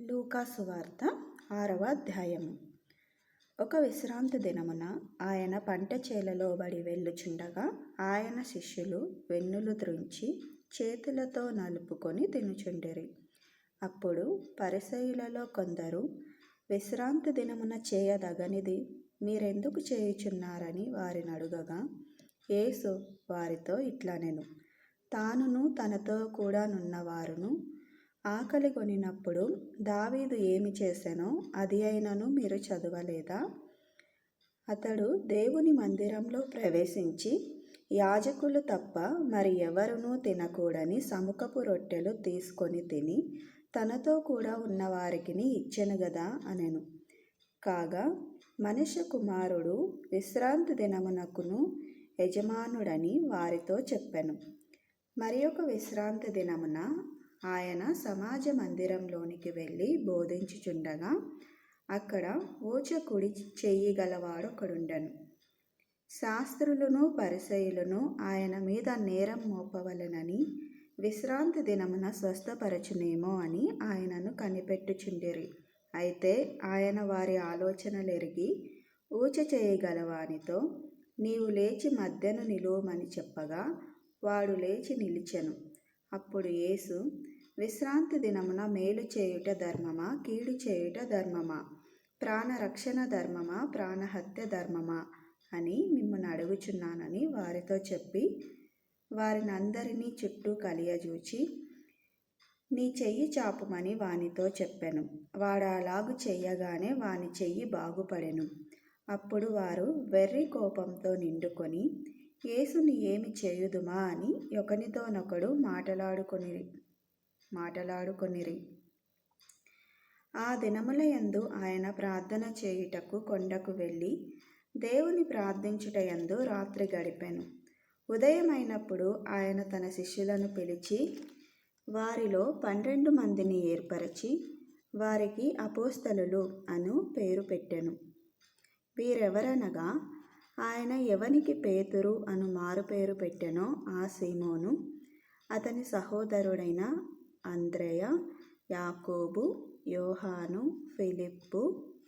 లూకాసు వార్త ఆరవ అధ్యాయము ఒక విశ్రాంతి దినమున ఆయన పంట చేలలో బడి వెళ్ళుచుండగా ఆయన శిష్యులు వెన్నులు త్రుంచి చేతులతో నలుపుకొని తినుచుండిరి. అప్పుడు పరిసయులలో కొందరు విశ్రాంతి దినమున చేయదగనిది మీరెందుకు చేయుచున్నారని వారిని అడుగగా యేసు వారితో ఇట్లనెను తానును తనతో కూడా నున్నవారును ఆకలి కొనినప్పుడు దావీదు ఏమి చేశానో అది అయినను మీరు చదవలేదా? అతడు దేవుని మందిరంలో ప్రవేశించి యాజకులు తప్ప మరి ఎవరునూ తినకూడని సముఖపు రొట్టెలు తీసుకొని తిని తనతో కూడా ఉన్నవారికి ఇచ్చెను గదా అనెను. కాగా మనిషి కుమారుడు విశ్రాంతి దినమునకును యజమానుడని వారితో చెప్పెను. మరి ఒక విశ్రాంతి దినమున ఆయన సమాజ మందిరంలోనికి వెళ్ళి బోధించుచుండగా అక్కడ ఊచకుడి చెయ్యి గలవాడొకడుండెను శాస్త్రులను పరిసయులను ఆయన మీద నేరం మోపవలెనని విశ్రాంతి దినమున స్వస్థపరచునేమో అని ఆయనను కనిపెట్టుచుండిరి. అయితే ఆయన వారి ఆలోచనలెరిగి ఊచ చేయగలవానితో నీవు లేచి మధ్యను నిలువమని చెప్పగా వాడు లేచి నిలిచెను. అప్పుడు యేసు విశ్రాంతి దినమున మేలు చేయుట ధర్మమా? కీడు చేయుట ధర్మమా? ప్రాణరక్షణ ధర్మమా? ప్రాణహత్య ధర్మమా? అని మిమ్మల్ని అడుగుచున్నానని వారితో చెప్పి వారిని అందరినీ చుట్టూ కలియజూచి నీ చెయ్యి చాపుమని వానితో చెప్పాను. వాడు అలాగు చెయ్యగానే వాని చెయ్యి బాగుపడెను. అప్పుడు వారు వెర్రి కోపంతో నిండుకొని యేసుని ఏమి చేయుదుమా? అని ఒకనితోనొకడు మాట్లాడుకుని మాటలాడుకొనిరి. ఆ దినముల యందు ఆయన ప్రార్థన చేయుటకు కొండకు వెళ్ళి దేవుని ప్రార్థించుటయందు రాత్రి గడిపాను. ఉదయమైనప్పుడు ఆయన తన శిష్యులను పిలిచి వారిలో పన్నెండు మందిని ఏర్పరచి వారికి అపోస్తలులు అను పేరు పెట్టెను. వీరెవరనగా ఆయన ఎవనికి పేతురు అను మారుపేరు పెట్టెనో ఆ సీమోను అతని సహోదరుడైన అంద్రయ యాకోబు యోహాను ఫిలిప్పు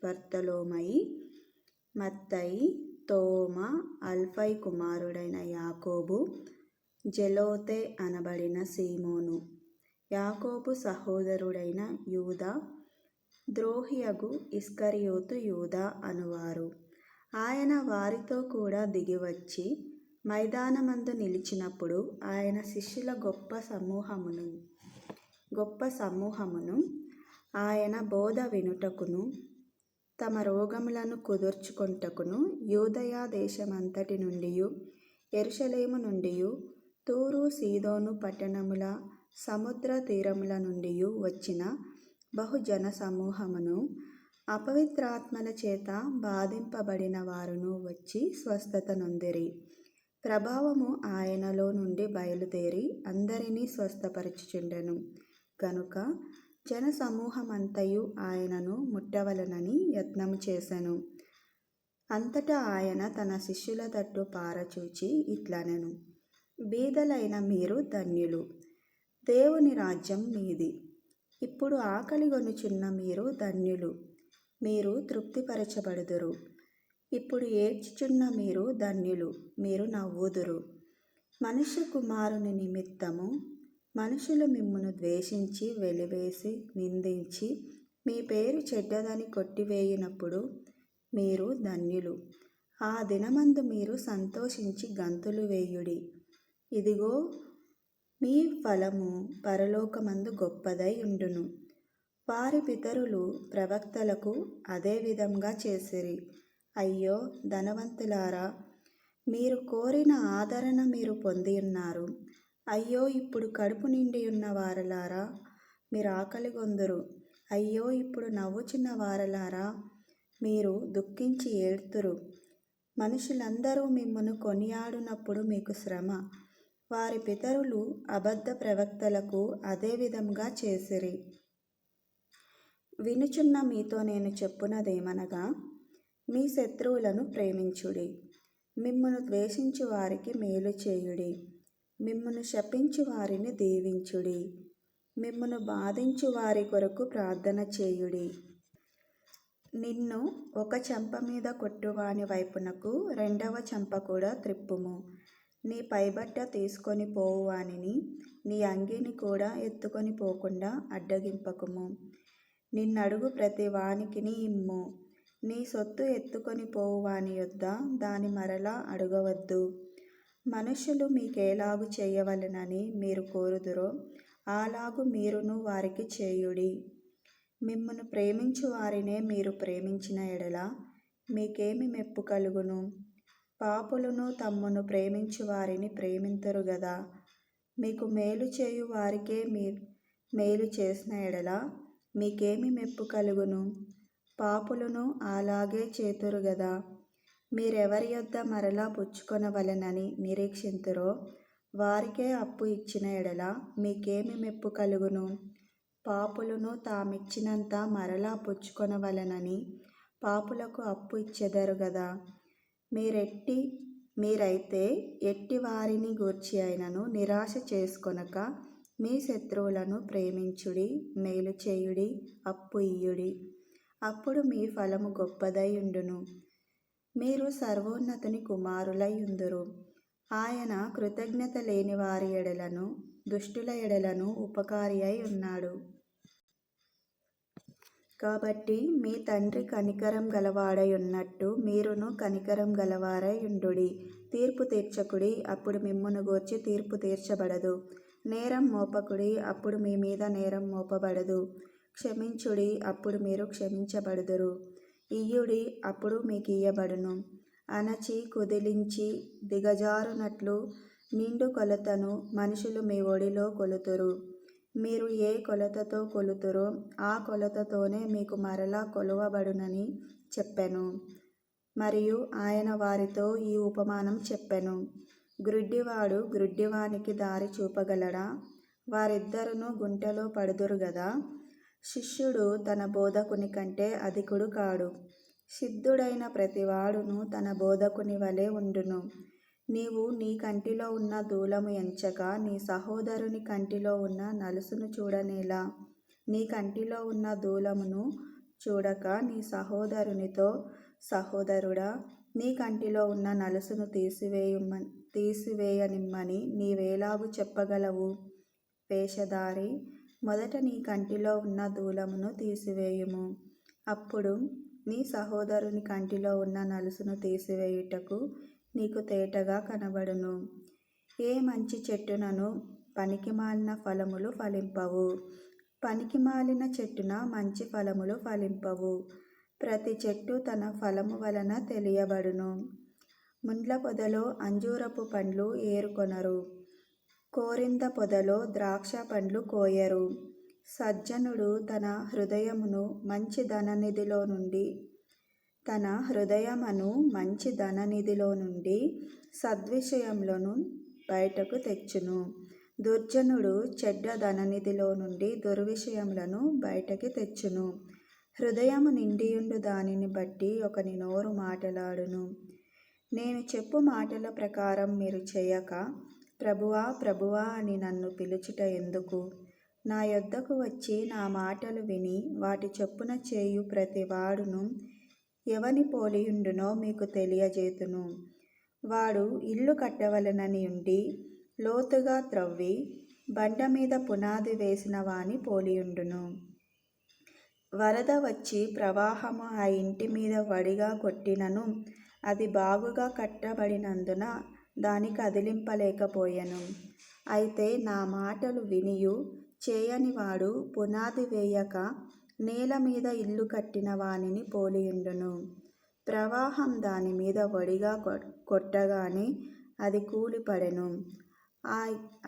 బర్తలోమయి మత్తయి తోమ అల్ఫై కుమారుడైన యాకోబు జెలోతే అనబడిన సీమోను. యాకోబు సహోదరుడైన యూద ద్రోహియగు ఇస్కరియోతు యూద అనువారు. ఆయన వారితో కూడా దిగివచ్చి మైదానమందు నిలిచినప్పుడు ఆయన శిష్యుల గొప్ప సమూహమును గొప్ప సమూహమును ఆయన బోధ వినుటకును తమ రోగములను కుదుర్చుకొంటకును యూదయా దేశమంతటి నుండి ఎరుషలేము నుండి తూరు సీదోను పట్టణముల సముద్ర తీరముల నుండి వచ్చిన బహుజన సమూహమును అపవిత్రాత్మల చేత బాధింపబడిన వారును వచ్చి స్వస్థత నొందిరి. ప్రభావము ఆయనలో నుండి బయలుదేరి అందరినీ స్వస్థపరచుచుండెను. గనుక జనసమూహమంతయు ఆయనను ముట్టవలనని యత్నము చేశాను అంతటా ఆయన తన శిష్యుల తట్టు పారచూచి ఇట్లనెను. బీదలైన మీరు ధన్యులు. దేవుని రాజ్యం మీది. ఇప్పుడు ఆకలి కొనుచున్న మీరు ధన్యులు. మీరు తృప్తిపరచబడుదురు. ఇప్పుడు ఏడ్చుచున్న మీరు ధన్యులు. మీరు నవ్వుదురు. మనుష్య కుమారుని నిమిత్తము మనుషులు మిమ్మను ద్వేషించి వెలివేసి నిందించి మీ పేరు చెడ్డదని కొట్టివేయినప్పుడు మీరు ధన్యులు. ఆ దినమందు మీరు సంతోషించి గంతులు వేయుడి. ఇదిగో మీ ఫలము పరలోకమందు గొప్పదై ఉండును. వారి పితరులు ప్రవక్తలకు అదే విధంగా చేసిరి. అయ్యో ధనవంతులారా మీరు కోరిన ఆదరణ మీరు పొంది ఉన్నారు. అయ్యో ఇప్పుడు కడుపు నిండి ఉన్న వారలారా? మీరు ఆకలి గొందురు. అయ్యో ఇప్పుడు నవ్వుచున్న వారలారా? మీరు దుఃఖించి ఏడుతురు. మనుషులందరూ మిమ్మను కొనియాడునప్పుడు మీకు శ్రమ. వారి పితరులు అబద్ధ ప్రవక్తలకు అదే విధంగా చేసిరి. వినుచున్న మీతో నేను చెప్పునదేమనగా మీ శత్రువులను ప్రేమించుడి. మిమ్మను ద్వేషించు వారికి మేలు చేయుడి. మిమ్మను శపించు వారిని దీవించుడి. మిమ్మను బాధించు వారి కొరకు ప్రార్థన చేయుడి. నిన్ను ఒక చెంప మీద కొట్టువాని వైపునకు రెండవ చెంప కూడా త్రిప్పుము. నీ పైబట్ట తీసుకొని పోవువానిని నీ అంగిని కూడా ఎత్తుకొని పోకుండా అడ్డగింపకుము. నిన్నడుగు ప్రతి వానికిని ఇమ్ము. నీ సొత్తు ఎత్తుకొని పోవువాని యొద్ద దాని మరలా అడగవద్దు. మనుషులు మీకేలాగు చేయవలెనని మీరు కోరుదురో అలాగు మీరును వారికి చేయుడి. మిమ్మను ప్రేమించు వారినే మీరు ప్రేమించిన ఎడల మీకేమి మెప్పు కలుగును? పాపులను తమ్మును ప్రేమించు వారిని ప్రేమింతరు గదా. మీకు మేలు చేయు వారికే మీ మేలు చేసిన ఎడల మీకేమి మెప్పు కలుగును? పాపులను అలాగే చేతురు గదా. మీరెవరి యొద్ద మరలా పుచ్చుకొనవలెనని నిరీక్షింతురో వారికే అప్పు ఇచ్చిన ఎడల మీకేమి మెప్పు కలుగును? పాపులను తామిచ్చినంత మరలా పుచ్చుకొనవలెనని పాపులకు అప్పు ఇచ్చెదరు గదా. మీరెట్టి మీరైతే ఎట్టి వారిని గూర్చి అయినను నిరాశ చేసుకొనక మీ శత్రువులను ప్రేమించుడి మేలు చేయుడి అప్పు ఇయ్యుడి. అప్పుడు మీ ఫలము గొప్పదై ఉండును. మీరు సర్వోన్నతుని కుమారులై ఉందురు ఆయన కృతజ్ఞత లేని వారి ఎడలను దుష్టుల ఎడలను ఉపకారి అయి ఉన్నాడు. కాబట్టి మీ తండ్రి కనికరం గలవాడై ఉన్నట్టు మీరును కనికరం గలవారై ఉండుడి. తీర్పు తీర్చకుడి అప్పుడు మిమ్మును గూర్చి తీర్పు తీర్చబడదు. నేరం మోపకుడి అప్పుడు మీ మీద నేరం మోపబడదు. క్షమించుడి అప్పుడు మీరు క్షమించబడుదురు. ఇయ్యుడి అప్పుడు మీకు ఇయ్యబడును అణచి కుదిలించి దిగజారునట్లు నిండు కొలతను మనుషులు మీ ఒడిలో కొలుతురు. మీరు ఏ కొలతతో కొలుతురో ఆ కొలతతోనే మీకు మరలా కొలువబడునని చెప్పెను. మరియు ఆయన వారితో ఈ ఉపమానం చెప్పెను. గ్రుడ్డివాడు గ్రుడ్డివానికి దారి చూపగలడా? వారిద్దరును గుంటలో పడుదురు గదా? శిష్యుడు తన బోధకుని కంటే అధికుడు కాడు. సిద్ధుడైన ప్రతివాడును తన బోధకుని వలె ఉండును. నీవు నీ కంటిలో ఉన్న దూలము ఎంచక నీ సహోదరుని కంటిలో ఉన్న నలుసును చూడనేలా. నీ కంటిలో ఉన్న దూలమును చూడక నీ సహోదరునితో సహోదరుడా నీ కంటిలో ఉన్న నలుసును తీసివేయుమ్మ తీసివేయనిమ్మని నీవేలాగు చెప్పగలవు. వేషధారి మొదట నీ కంటిలో ఉన్న దూలమును తీసివేయుము. అప్పుడు నీ సహోదరుని కంటిలో ఉన్న నలుసును తీసివేయుటకు నీకు తేటగా కనబడును. ఏ మంచి చెట్టునను పనికిమాలిన ఫలములు ఫలింపవు. పనికిమాలిన చెట్టున మంచి ఫలములు ఫలింపవు. ప్రతి చెట్టు తన ఫలము వలన తెలియబడును. ముండ్ల పొదలో అంజూరపు పండ్లు ఏరుకొనరు. కోరింద పొదలో ద్రాక్ష పండ్లు కోయరు. సజ్జనుడు తన హృదయమును మంచి ధననిధిలో నుండి తన హృదయమును మంచి ధననిధిలో నుండి సద్విషయంలోను బయటకు తెచ్చును. దుర్జనుడు చెడ్డ ధననిధిలో నుండి దుర్విషయములను బయటకి తెచ్చును. హృదయము నిండియుండు దానిని బట్టి ఒకని నోరు మాటలాడును. నేను చెప్పు మాటల ప్రకారం మీరు చేయక ప్రభువా ప్రభువా అని నన్ను పిలుచుట ఎందుకు? నా యొద్దకు వచ్చి నా మాటలు విని వాటి చొప్పున చేయు ప్రతి వాడును ఎవని పోలియుండునో మీకు తెలియజేతును. వాడు ఇల్లు కట్టవలనని ఉండి లోతుగా త్రవ్వి బండ మీద పునాది వేసిన వాని పోలియుండును. వరద వచ్చి ప్రవాహము ఆ ఇంటి మీద వడిగా కొట్టినను అది బాగుగా కట్టబడినందున దాని కదిలింపలేకపోయెను అయితే నా మాటలు వినియు చేయని వాడు పునాది వేయక నేల మీద ఇల్లు కట్టిన వానిని పోలియుండును. ప్రవాహం దాని మీద వడిగా కొట్టగానే అది కూలిపడెను. ఆ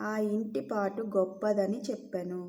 ఆ ఇంటి పాటు గొప్పదని చెప్పెను.